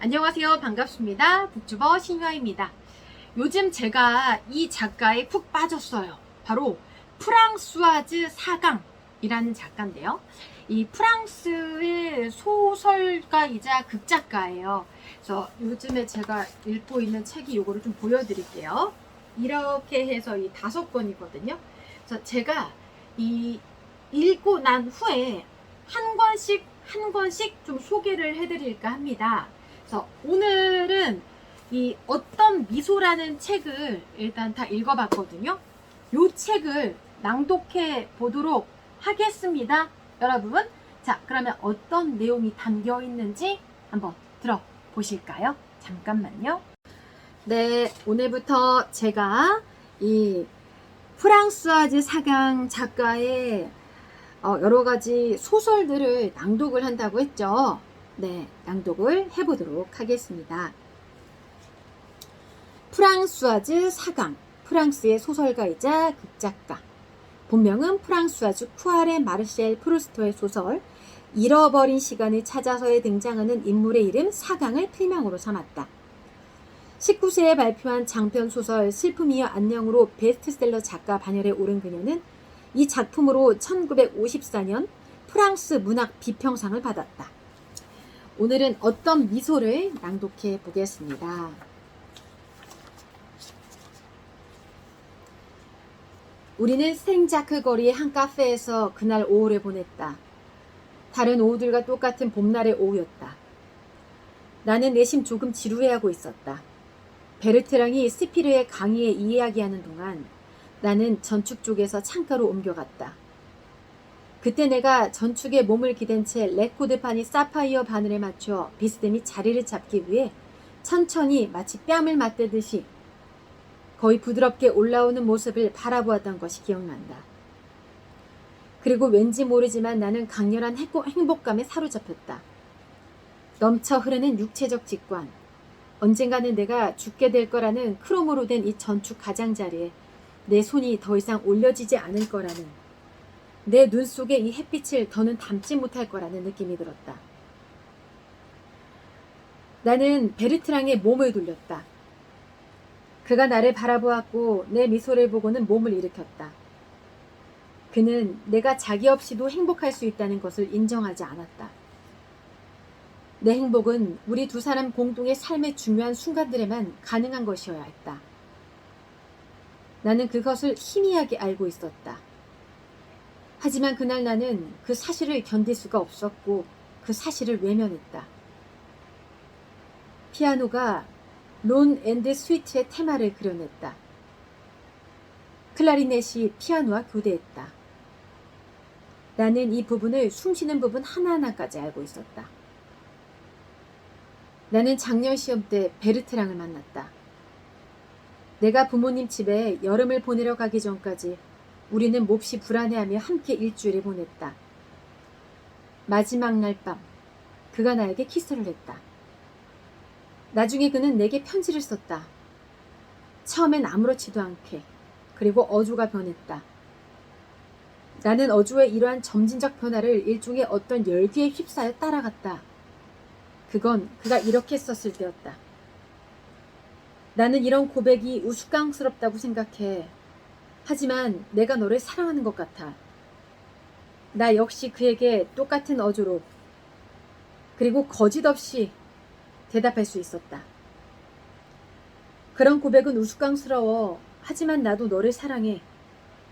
안녕하세요. 반갑습니다. 북주버 신화입니다. 요즘 제가 이 작가에 푹 빠졌어요. 바로 프랑스와즈 사강이라는 작가인데요. 이 프랑스의 소설가이자 극작가예요. 그래서 요즘에 제가 읽고 있는 책이 요거를 좀 보여드릴게요. 이렇게 해서 이 다섯 권이거든요. 그래서 제가 이 읽고 난 후에 한 권씩 한 권씩 좀 소개를 해드릴까 합니다. 그래서 오늘은 이 어떤 미소라는 책을 일단 다 읽어봤거든요. 이 책을 낭독해 보도록 하겠습니다. 여러분, 자 그러면 어떤 내용이 담겨 있는지 한번 들어보실까요? 잠깐만요. 네, 오늘부터 제가 이 프랑스와즈 사강 작가의 어, 여러 가지 소설들을 낭독을 한다고 했죠. 네, 낭독을 해보도록 하겠습니다. 프랑스와즈 사강, 프랑스의 소설가이자 극작가. 본명은 프랑스와즈 쿠아레 마르셀 프루스토의 소설 잃어버린 시간을 찾아서에 등장하는 인물의 이름 사강을 필명으로 삼았다. 19세에 발표한 장편 소설 슬픔이여 안녕으로 베스트셀러 작가 반열에 오른 그녀는 이 작품으로 1954년 프랑스 문학 비평상을 받았다. 오늘은 어떤 미소를 낭독해 보겠습니다. 우리는 생자크 거리의 한 카페에서 그날 오후를 보냈다. 다른 오후들과 똑같은 봄날의 오후였다. 나는 내심 조금 지루해하고 있었다. 베르트랑이 스피르의 강의에 이야기하는 동안 나는 전축 쪽에서 창가로 옮겨갔다. 그때 내가 전축에 몸을 기댄 채 레코드판이 사파이어 바늘에 맞춰 비스듬히 자리를 잡기 위해 천천히 마치 뺨을 맞대듯이 거의 부드럽게 올라오는 모습을 바라보았던 것이 기억난다. 그리고 왠지 모르지만 나는 강렬한 행복- 행복감에 사로잡혔다. 넘쳐 흐르는 육체적 직관. 언젠가는 내가 죽게 될 거라는 크롬으로 된 이 전축 가장자리에 내 손이 더 이상 올려지지 않을 거라는 내 눈 속에 이 햇빛을 더는 담지 못할 거라는 느낌이 들었다. 나는 베르트랑의 몸을 돌렸다. 그가 나를 바라보았고 내 미소를 보고는 몸을 일으켰다. 그는 내가 자기 없이도 행복할 수 있다는 것을 인정하지 않았다. 내 행복은 우리 두 사람 공동의 삶의 중요한 순간들에만 가능한 것이어야 했다. 나는 그것을 희미하게 알고 있었다. 하지만 그날 나는 그 사실을 견딜 수가 없었고 그 사실을 외면했다. 피아노가 론 앤드 스위트의 테마를 그려냈다. 클라리넷이 피아노와 교대했다. 나는 이 부분을 숨쉬는 부분 하나하나까지 알고 있었다. 나는 작년 시험 때 베르트랑을 만났다. 내가 부모님 집에 여름을 보내러 가기 전까지 우리는 몹시 불안해하며 함께 일주일을 보냈다. 마지막 날 밤, 그가 나에게 키스를 했다. 나중에 그는 내게 편지를 썼다. 처음엔 아무렇지도 않게, 그리고 어조가 변했다. 나는 어조의 이러한 점진적 변화를 일종의 어떤 열기에 휩싸여 따라갔다. 그건 그가 이렇게 썼을 때였다. 나는 이런 고백이 우스꽝스럽다고 생각해. 하지만 내가 너를 사랑하는 것 같아. 나 역시 그에게 똑같은 어조로 그리고 거짓 없이 대답할 수 있었다. 그런 고백은 우스꽝스러워. 하지만 나도 너를 사랑해.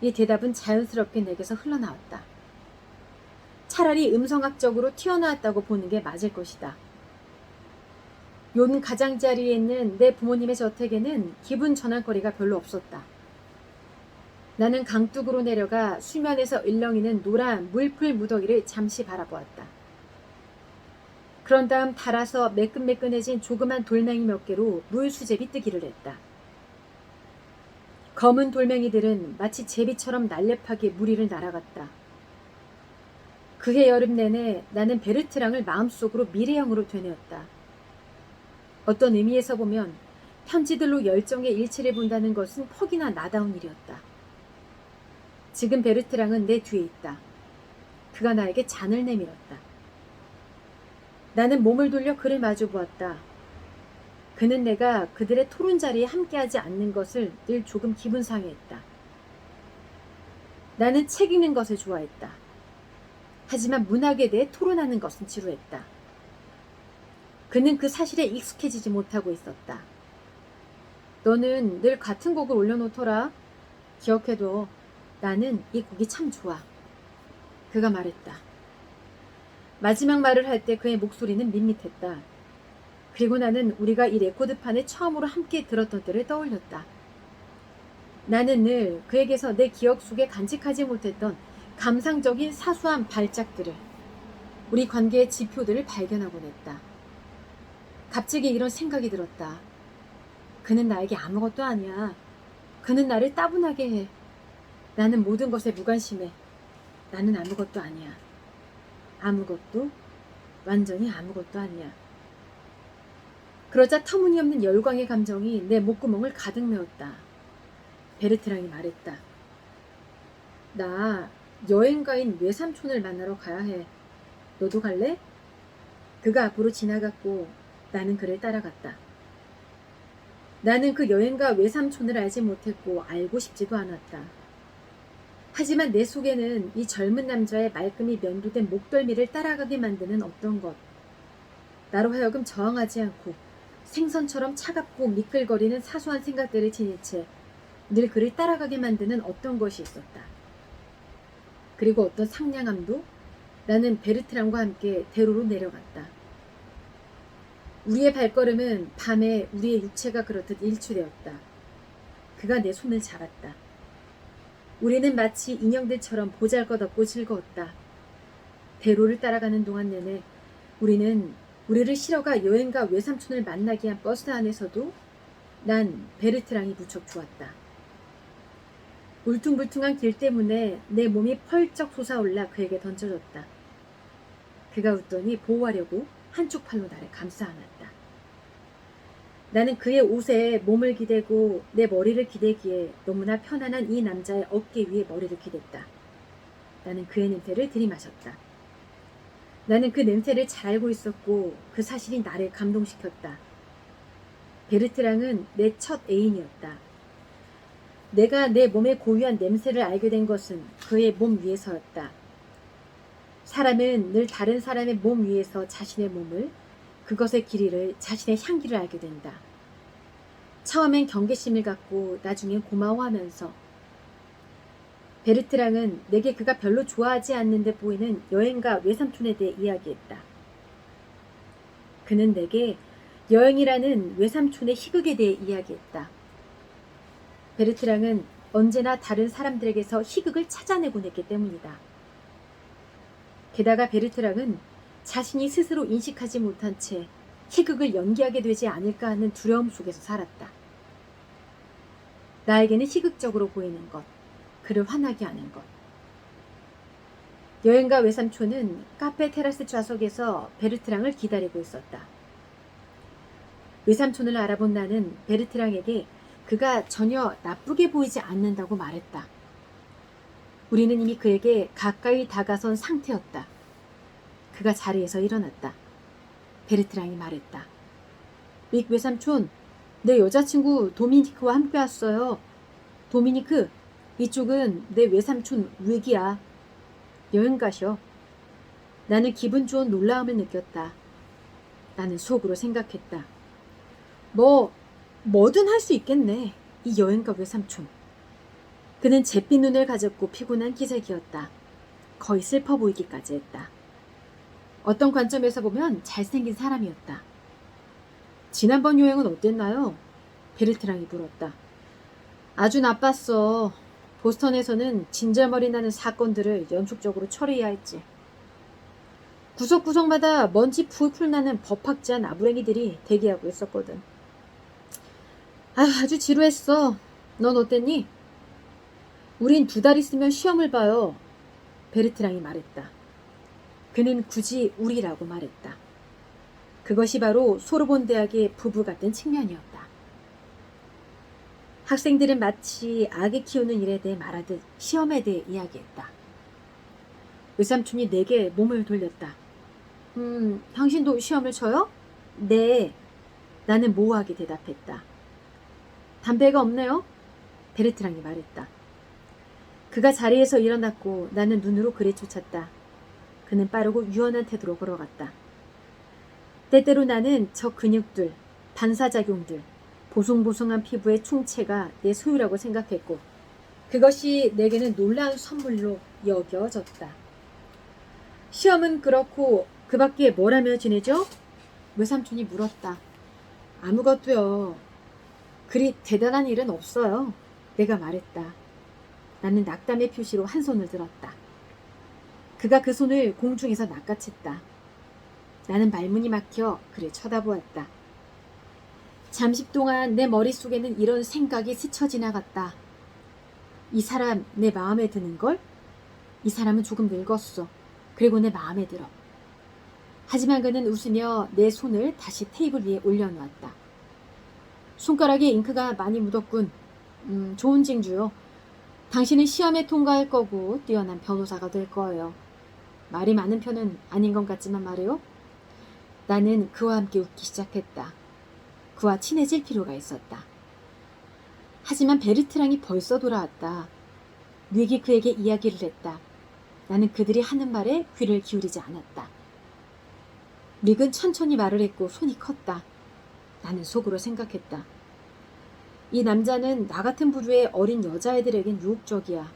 이 대답은 자연스럽게 내게서 흘러나왔다. 차라리 음성학적으로 튀어나왔다고 보는 게 맞을 것이다. 요 가장자리에 있는 내 부모님의 저택에는 기분 전환거리가 별로 없었다. 나는 강둑으로 내려가 수면에서 일렁이는 노란 물풀 무더기를 잠시 바라보았다. 그런 다음 달아서 매끈매끈해진 조그만 돌멩이 몇 개로 물 수제비 뜨기를 했다. 검은 돌멩이들은 마치 제비처럼 날렵하게 물 위를 날아갔다. 그해 여름 내내 나는 베르트랑을 마음속으로 미래형으로 되뇌었다. 어떤 의미에서 보면 편지들로 열정의 일치를 본다는 것은 퍽이나 나다운 일이었다. 지금 베르트랑은 내 뒤에 있다. 그가 나에게 잔을 내밀었다. 나는 몸을 돌려 그를 마주 보았다. 그는 내가 그들의 토론 자리에 함께하지 않는 것을 늘 조금 기분 상해했다. 나는 책 읽는 것을 좋아했다. 하지만 문학에 대해 토론하는 것은 지루했다. 그는 그 사실에 익숙해지지 못하고 있었다. 너는 늘 같은 곡을 올려놓더라. 기억해둬. 나는 이 곡이 참 좋아. 그가 말했다. 마지막 말을 할 때 그의 목소리는 밋밋했다. 그리고 나는 우리가 이 레코드판에 처음으로 함께 들었던 때를 떠올렸다. 나는 늘 그에게서 내 기억 속에 간직하지 못했던 감상적인 사소한 발작들을, 우리 관계의 지표들을 발견하곤 했다. 갑자기 이런 생각이 들었다. 그는 나에게 아무것도 아니야. 그는 나를 따분하게 해. 나는 모든 것에 무관심해. 나는 아무것도 아니야. 아무것도, 완전히 아무것도 아니야. 그러자 터무니없는 열광의 감정이 내 목구멍을 가득 메웠다. 베르트랑이 말했다. 나 여행가인 외삼촌을 만나러 가야 해. 너도 갈래? 그가 앞으로 지나갔고 나는 그를 따라갔다. 나는 그 여행가 외삼촌을 알지 못했고 알고 싶지도 않았다. 하지만 내 속에는 이 젊은 남자의 말끔히 면도된 목덜미를 따라가게 만드는 어떤 것. 나로 하여금 저항하지 않고 생선처럼 차갑고 미끌거리는 사소한 생각들을 지닌 채 늘 그를 따라가게 만드는 어떤 것이 있었다. 그리고 어떤 상냥함도 나는 베르트랑과 함께 대로로 내려갔다. 우리의 발걸음은 밤에 우리의 육체가 그렇듯 일치되었다. 그가 내 손을 잡았다. 우리는 마치 인형들처럼 보잘것없고 즐거웠다. 대로를 따라가는 동안 내내 우리는 우리를 실어가 여행가 외삼촌을 만나게 한 버스 안에서도 난 베르트랑이 무척 좋았다. 울퉁불퉁한 길 때문에 내 몸이 펄쩍 솟아올라 그에게 던져졌다. 그가 웃더니 보호하려고 한쪽 팔로 나를 감싸 안았다. 나는 그의 옷에 몸을 기대고 내 머리를 기대기에 너무나 편안한 이 남자의 어깨 위에 머리를 기댔다. 나는 그의 냄새를 들이마셨다. 나는 그 냄새를 잘 알고 있었고 그 사실이 나를 감동시켰다. 베르트랑은 내 첫 애인이었다. 내가 내 몸의 고유한 냄새를 알게 된 것은 그의 몸 위에서였다. 사람은 늘 다른 사람의 몸 위에서 자신의 몸을, 그것의 길이를, 자신의 향기를 알게 된다. 처음엔 경계심을 갖고 나중엔 고마워하면서 베르트랑은 내게 그가 별로 좋아하지 않는 데 보이는 여행가 외삼촌에 대해 이야기했다. 그는 내게 여행이라는 외삼촌의 희극에 대해 이야기했다. 베르트랑은 언제나 다른 사람들에게서 희극을 찾아내곤 했기 때문이다. 게다가 베르트랑은 자신이 스스로 인식하지 못한 채 희극을 연기하게 되지 않을까 하는 두려움 속에서 살았다. 나에게는 희극적으로 보이는 것, 그를 화나게 하는 것. 여행가 외삼촌은 카페 테라스 좌석에서 베르트랑을 기다리고 있었다. 외삼촌을 알아본 나는 베르트랑에게 그가 전혀 나쁘게 보이지 않는다고 말했다. 우리는 이미 그에게 가까이 다가선 상태였다. 그가 자리에서 일어났다. 베르트랑이 말했다. 믹 외삼촌, 내 여자친구 도미니크와 함께 왔어요. 도미니크, 이쪽은 내 외삼촌 위기야. 여행 가셔. 나는 기분 좋은 놀라움을 느꼈다. 나는 속으로 생각했다. 뭐, 뭐든 할 수 있겠네. 이 여행가 외삼촌. 그는 잿빛 눈을 가졌고 피곤한 기색이었다. 거의 슬퍼 보이기까지 했다. 어떤 관점에서 보면 잘생긴 사람이었다. 지난번 여행은 어땠나요? 베르트랑이 물었다. 아주 나빴어. 보스턴에서는 진절머리 나는 사건들을 연속적으로 처리해야 했지. 구석구석마다 먼지 풀풀 나는 법학자 나부랭이들이 대기하고 있었거든. 아, 아주 지루했어. 넌 어땠니? 우린 두 달 있으면 시험을 봐요. 베르트랑이 말했다. 그는 굳이 우리라고 말했다. 그것이 바로 소르본 대학의 부부 같은 측면이었다. 학생들은 마치 아기 키우는 일에 대해 말하듯 시험에 대해 이야기했다. 의삼촌이 내게 몸을 돌렸다. 음, 당신도 시험을 쳐요? 네. 나는 모호하게 대답했다. 담배가 없네요? 베르트랑이 말했다. 그가 자리에서 일어났고 나는 눈으로 그를 쫓았다. 그는 빠르고 유연한 태도로 걸어갔다. 때때로 나는 저 근육들, 반사작용들, 보송보송한 피부의 총체가 내 소유라고 생각했고 그것이 내게는 놀라운 선물로 여겨졌다. 시험은 그렇고 그 밖에 뭘 하며 지내죠? 외삼촌이 물었다. 아무것도요. 그리 대단한 일은 없어요. 내가 말했다. 나는 낙담의 표시로 한 손을 들었다. 그가 그 손을 공중에서 낚아챘다. 나는 말문이 막혀 그를 쳐다보았다. 잠시 동안 내 머릿속에는 이런 생각이 스쳐 지나갔다. 이 사람 내 마음에 드는 걸? 이 사람은 조금 늙었어. 그리고 내 마음에 들어. 하지만 그는 웃으며 내 손을 다시 테이블 위에 올려놓았다. 손가락에 잉크가 많이 묻었군. 음, 좋은 징조요. 당신은 시험에 통과할 거고 뛰어난 변호사가 될 거예요. 말이 많은 편은 아닌 것 같지만 말이요. 나는 그와 함께 웃기 시작했다. 그와 친해질 필요가 있었다. 하지만 베르트랑이 벌써 돌아왔다. 뉘기 그에게 이야기를 했다. 나는 그들이 하는 말에 귀를 기울이지 않았다. 릭은 천천히 말을 했고 손이 컸다. 나는 속으로 생각했다. 이 남자는 나 같은 부류의 어린 여자애들에겐 유혹적이야.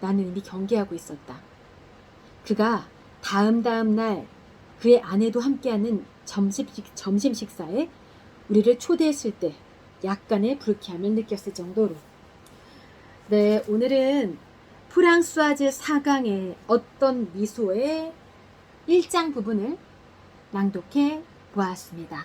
나는 이미 경계하고 있었다. 그가 다음 다음 날 그의 아내도 함께하는 점심, 점심 식사에 우리를 초대했을 때 약간의 불쾌함을 느꼈을 정도로. 네, 오늘은 프랑스와즈 4강의 어떤 미소의 1장 부분을 낭독해 보았습니다.